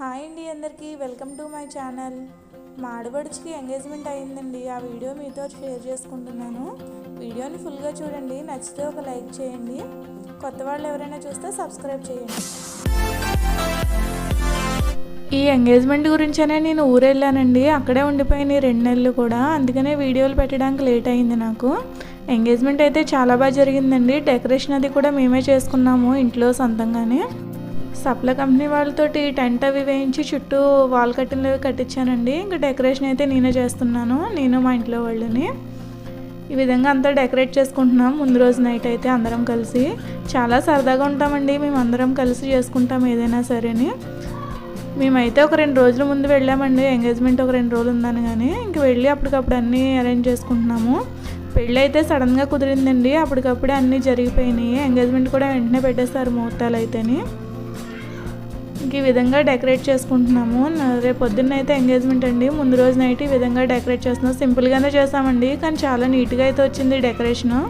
Hi అండి అందరికీ welcome to my channel. మా ఎంగేజ్మెంట్ అయిందండి. ఆ వీడియో మీతో షేర్ చేసుకుంటున్నాను. వీడియోని ఫుల్గా చూడండి నచ్చితే ఒక లైక్ చేయండి. కొత్త వాళ్ళు ఎవరైనా చూస్తే సబ్స్క్రైబ్ చేయండి. ఈ ఎంగేజ్మెంట్ గురించనే నేను ఊరు వెళ్ళానండి అక్కడే ఉండిపోయినాయి రెండు నెలలు కూడా. అందుకనే వీడియోలు పెట్టడానికి లేట్ అయింది నాకు. ఎంగేజ్మెంట్ అయితే చాలా బాగా జరిగిందండి. డెకరేషన్ అది కూడా మేమే చేసుకున్నాము ఇంట్లో సొంతంగానే. సప్లై కంపెనీ వాళ్ళతోటి టెంట్ అవి వేయించి చుట్టూ వాల్ కట్టినవి కట్టించానండి. ఇంకా డెకరేషన్ అయితే నేనే చేస్తున్నాను. నేను మా ఇంట్లో వాళ్ళని. ఈ విధంగా అంతా డెకరేట్ చేసుకుంటున్నాం. ముందు రోజు నైట్ అయితే అందరం కలిసి. చాలా సరదాగా ఉంటామండి. మేము అందరం కలిసి చేసుకుంటాం ఏదైనా సరేని. మేమైతే ఒక రెండు రోజుల ముందు వెళ్ళామండి. ఎంగేజ్మెంట్ ఒక రెండు రోజులు ఉందని కానీ ఇంక వెళ్ళి అప్పటికప్పుడు అన్నీ అరేంజ్ చేసుకుంటున్నాము. పెళ్ళి అయితే సడన్గా కుదిరిందండి. అప్పటికప్పుడే అన్నీ జరిగిపోయినాయి. ఎంగేజ్మెంట్ కూడా వెంటనే పెట్టేస్తారు ముహూర్తాలు అయితేని ఇంక ఈ విధంగా డెకరేట్ చేసుకుంటున్నాము. రేపు పొద్దున్న అయితే ఎంగేజ్మెంట్ అండి. ముందు రోజు నైట్ ఈ విధంగా డెకరేట్ చేస్తున్నాం. సింపుల్గానే చేసామండి. కానీ చాలా నీట్గా అయితే వచ్చింది డెకరేషను.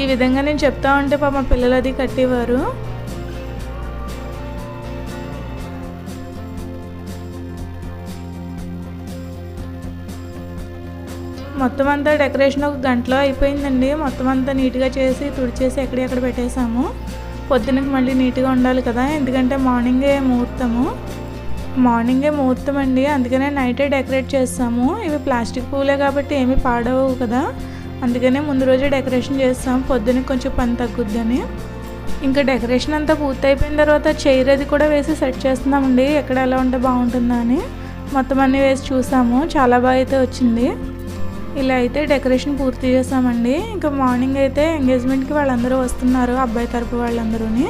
ఈ విధంగా నేను చెప్తా ఉంటే పాప మా పిల్లలు అది కట్టేవారు. మొత్తం అంతా డెకరేషన్ ఒక గంటలో అయిపోయిందండి. మొత్తం అంతా నీట్గా చేసి తుడిచేసి ఎక్కడెక్కడ పెట్టేశాము. పొద్దునకి మళ్ళీ నీట్గా ఉండాలి కదా. ఎందుకంటే మార్నింగే ముహూర్తము. మార్నింగే ముహూర్తం అండి. అందుకనే నైటే డెకరేట్ చేస్తాము. ఇవి ప్లాస్టిక్ పూలే కాబట్టి ఏమీ పాడవు కదా. అందుకనే ముందు రోజే డెకరేషన్ చేస్తాం. పొద్దున కొంచెం పని తగ్గుద్దని. ఇంకా డెకరేషన్ అంతా పూర్తయిపోయిన తర్వాత చైర్ అది కూడా వేసి సెట్ చేస్తున్నామండి. ఎక్కడ ఎలా ఉంటే బాగుంటుందా అని. మొత్తం అన్నీ వేసి చూసాము. చాలా బాగా అయితే వచ్చింది. ఇలా అయితే డెకరేషన్ పూర్తి చేసామండి ఇంకా మార్నింగ్ అయితే ఎంగేజ్మెంట్కి వాళ్ళందరూ వస్తున్నారు అబ్బాయి తరపు వాళ్ళందరూని.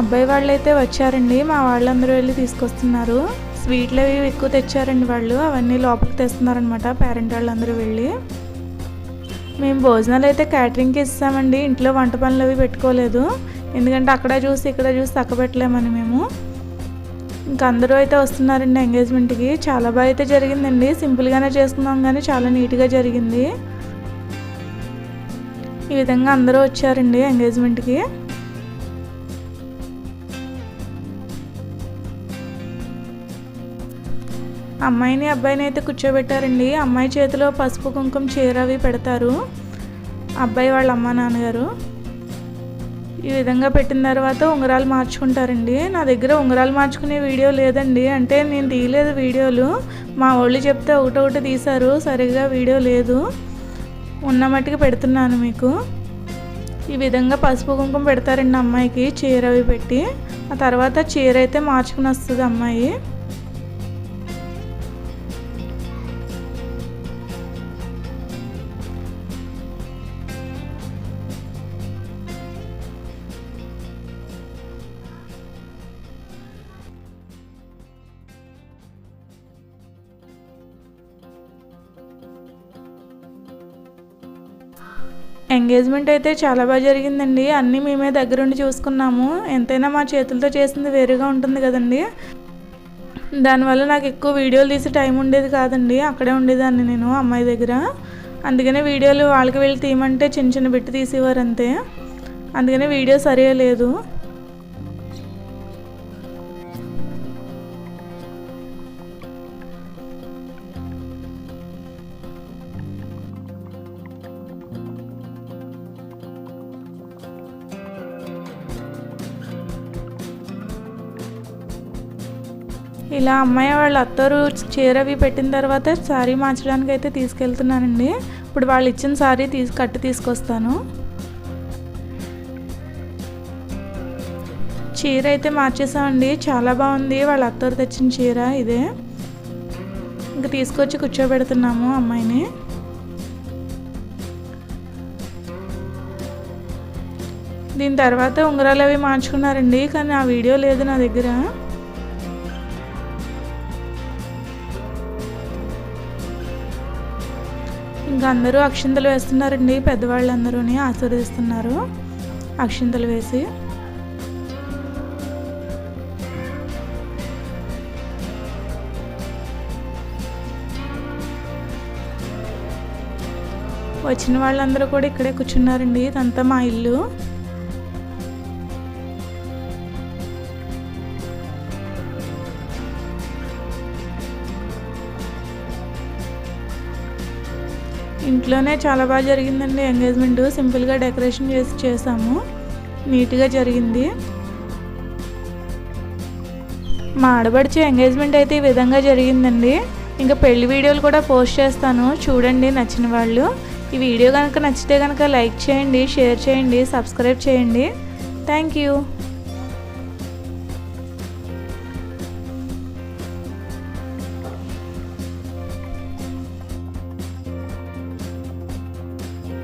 అబ్బాయి వాళ్ళు అయితే వచ్చారండి మా వాళ్ళందరూ వెళ్ళి తీసుకొస్తున్నారు. స్వీట్లు అవి ఎక్కువ తెచ్చారండి వాళ్ళు అవన్నీ లోపలికి తెస్తున్నారనమాట పేరెంట్ వాళ్ళందరూ వెళ్ళి. మేము భోజనాలు అయితే క్యాటరింగ్కి ఇస్తామండి ఇంట్లో వంట పనులు అవి పెట్టుకోలేదు. ఎందుకంటే అక్కడ చూసి ఇక్కడ చూసి తక్కబెట్టలేమని మేము. ఇంకా అందరూ అయితే వస్తున్నారండి ఎంగేజ్మెంట్కి. చాలా బాగా అయితే జరిగిందండి. సింపుల్గానే చేసుకున్నాం కానీ చాలా నీట్గా జరిగింది. ఈ విధంగా అందరూ వచ్చారండి ఎంగేజ్మెంట్కి. అమ్మాయిని అబ్బాయిని అయితే కూర్చోబెట్టారండి. అమ్మాయి చేతిలో పసుపు కుంకుమ చీర అవి పెడతారు. అబ్బాయి వాళ్ళ అమ్మ నాన్నగారు. ఈ విధంగా పెట్టిన తర్వాత ఉంగరాలు మార్చుకుంటారండి. నా దగ్గర ఉంగరాలు మార్చుకునే వీడియో లేదండి. అంటే నేను తీయలేదు వీడియోలు. మా వాళ్ళు చెప్తే ఒకటొకటి తీశారు. సరిగ్గా వీడియో లేదు. ఉన్న మట్టుకు పెడుతున్నాను మీకు. ఈ విధంగా పసుపు కుంకుమ పెడతారండి అమ్మాయికి చీర అవి పెట్టి. ఆ తర్వాత చీర అయితే మార్చుకుని వస్తుంది అమ్మాయి. ఎంగేజ్మెంట్ అయితే చాలా బాగా జరిగిందండి. అన్నీ మేమే దగ్గరుండి చూసుకున్నాము. ఎంతైనా మా చేతులతో చేసింది వేరుగా ఉంటుంది కదండి. దానివల్ల నాకు ఎక్కువ వీడియోలు తీసే టైం ఉండేది కాదండి. అక్కడే ఉండేదాన్ని నేను అమ్మాయి దగ్గర. అందుకనే వీడియోలు వాళ్ళకి వెళ్ళి తీయమంటే చిన్న చిన్న బిట్టు తీసేవారు అంతే. అందుకనే వీడియో సరిగా లేదు. ఇలా అమ్మాయి వాళ్ళ అత్తరు చీరవి పెట్టిన తర్వాత శారీ మార్చడానికి అయితే తీసుకెళ్తున్నానండి. ఇప్పుడు వాళ్ళు ఇచ్చిన శారీ తీసి కట్టి తీసుకొస్తాను. చీర అయితే మార్చేసామండి. చాలా బాగుంది. వాళ్ళ అత్తరు తెచ్చిన చీర ఇదే. ఇంకా తీసుకొచ్చి కూర్చోబెడుతున్నాము అమ్మాయిని. దీని తర్వాత ఉంగరాలు అవి మార్చుకున్నారండి. కానీ ఆ వీడియో లేదు నా దగ్గర. ఇంకా అందరూ అక్షింతలు వేస్తున్నారండి. పెద్దవాళ్ళందరూని ఆశీర్వదిస్తున్నారు. అక్షింతలు వేసి. వచ్చిన వాళ్ళందరూ కూడా ఇక్కడే కూర్చున్నారండి. ఇదంతా మా ఇల్లు. ఇంట్లోనే చాలా బాగా జరిగిందండి. ఎంగేజ్మెంట్ సింపుల్గా డెకరేషన్ చేసి చేసాము. నీట్గా జరిగింది. మా ఆడబడిచి ఎంగేజ్మెంట్ అయితే ఈ విధంగా జరిగిందండి. ఇంకా పెళ్ళి వీడియోలు కూడా పోస్ట్ చేస్తాను. చూడండి నచ్చిన వాళ్ళు. ఈ వీడియో కనుక నచ్చితే కనుక లైక్ చేయండి షేర్ చేయండి సబ్స్క్రైబ్ చేయండి. Thank you